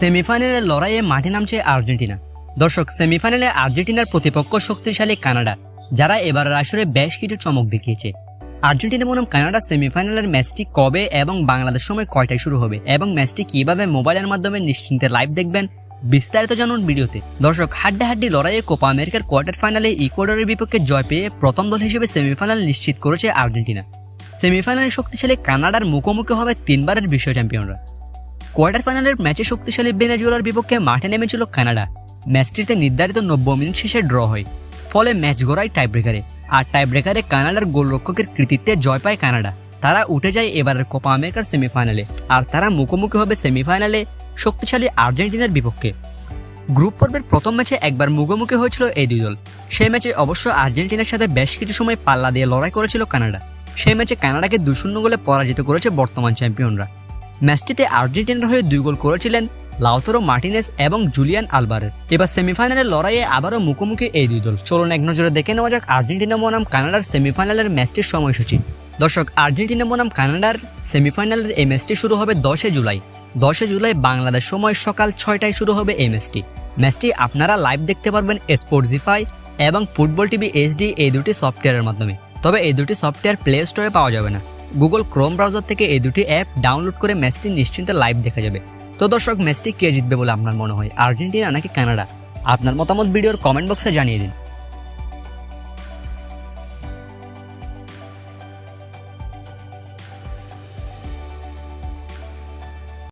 সেমিফাইনালের লড়াইয়ে মাঠে নামছে আর্জেন্টিনা। দর্শক, সেমিফাইনালে আর্জেন্টিনার প্রতিপক্ষ শক্তিশালী কানাডা, যারা এবারের আসরে বেশ কিছু চমক দেখিয়েছে। আর্জেন্টিনা বনাম কানাডা সেমিফাইনালের ম্যাচটি কবে এবং বাংলাদেশ সময় কয়টায় শুরু হবে এবং ম্যাচটি কীভাবে মোবাইলের মাধ্যমে নিশ্চিন্তে লাইভ দেখবেন, বিস্তারিত জানুন ভিডিওতে। দর্শক, হাড্ডাহাড্ডি লড়াইয়ে কোপা আমেরিকার কোয়ার্টার ফাইনালে ইকুয়েডরের বিপক্ষে জয় পেয়ে প্রথম দল হিসেবে সেমিফাইনাল নিশ্চিত করেছে আর্জেন্টিনা। সেমিফাইনালে শক্তিশালী কানাডার মুখোমুখি হবে তিনবারের বিশ্ব চ্যাম্পিয়নরা। কোয়ার্টার ফাইনালের ম্যাচে শক্তিশালী ভেনেজুয়েলার বিপক্ষে মাঠে নেমেছিল কানাডা। ম্যাচটিতে নির্ধারিত নব্বই মিনিট শেষে ড্র হয়। ফলে ম্যাচ গড়ায় টাইব্রেকারে। আর টাইব্রেকারে কানাডার গোলরক্ষকের কৃতিত্বে জয় পায় কানাডা। তারা উঠে যায় এবারের কোপা আমেরিকার সেমিফাইনালে। আর তারা মুখোমুখি হবে সেমিফাইনালে শক্তিশালী আর্জেন্টিনার বিপক্ষে। গ্রুপ পর্বের প্রথম ম্যাচে একবার মুখোমুখি হয়েছিল এই দুই দল। সেই ম্যাচে অবশ্য আর্জেন্টিনার সাথে বেশ কিছু সময় পাল্লা দিয়ে লড়াই করেছিল কানাডা। সেই ম্যাচে কানাডাকে দুশূন্য গোলে পরাজিত করেছে বর্তমান চ্যাম্পিয়নরা। ম্যাচটিতে আর্জেন্টিনার হয়ে দুই গোল করেছিলেন লাউতরো মার্টিনেস এবং জুলিয়ান আলভারেস এবার সেমিফাইনালের লড়াইয়ে আবারও মুখোমুখি এই দুই দল। চলুন এক নজরে দেখে নেওয়া যাক আর্জেন্টিনা বনাম কানাডার সেমিফাইনালের ম্যাচটির সময়সূচি। দর্শক, আর্জেন্টিনা বনাম কানাডার সেমিফাইনালের এই ম্যাচটি শুরু হবে দশে জুলাই। দশে জুলাই বাংলাদেশ সময় সকাল ছয়টায় শুরু হবে এই ম্যাচটি। ম্যাচটি আপনারা লাইভ দেখতে পারবেন স্পোর্টজিফাই এবং ফুটবল টিভি এইচডি এই দুটি সফটওয়্যারের মাধ্যমে। তবে এই দুটি সফটওয়্যার প্লে স্টোরে পাওয়া যাবে না। গুগল ক্রোম ব্রাউজার থেকে এই দুটি অ্যাপ ডাউনলোড করে ম্যাচটি নিশ্চিন্তে লাইভ দেখা যাবে। তো দর্শক ম্যাচটি কে জিতবে বলে আপনার মনে হয় আর্জেন্টিনা নাকি কানাডা? আপনার মতামত ভিডিওর কমেন্ট বক্সে জানিয়ে দিন।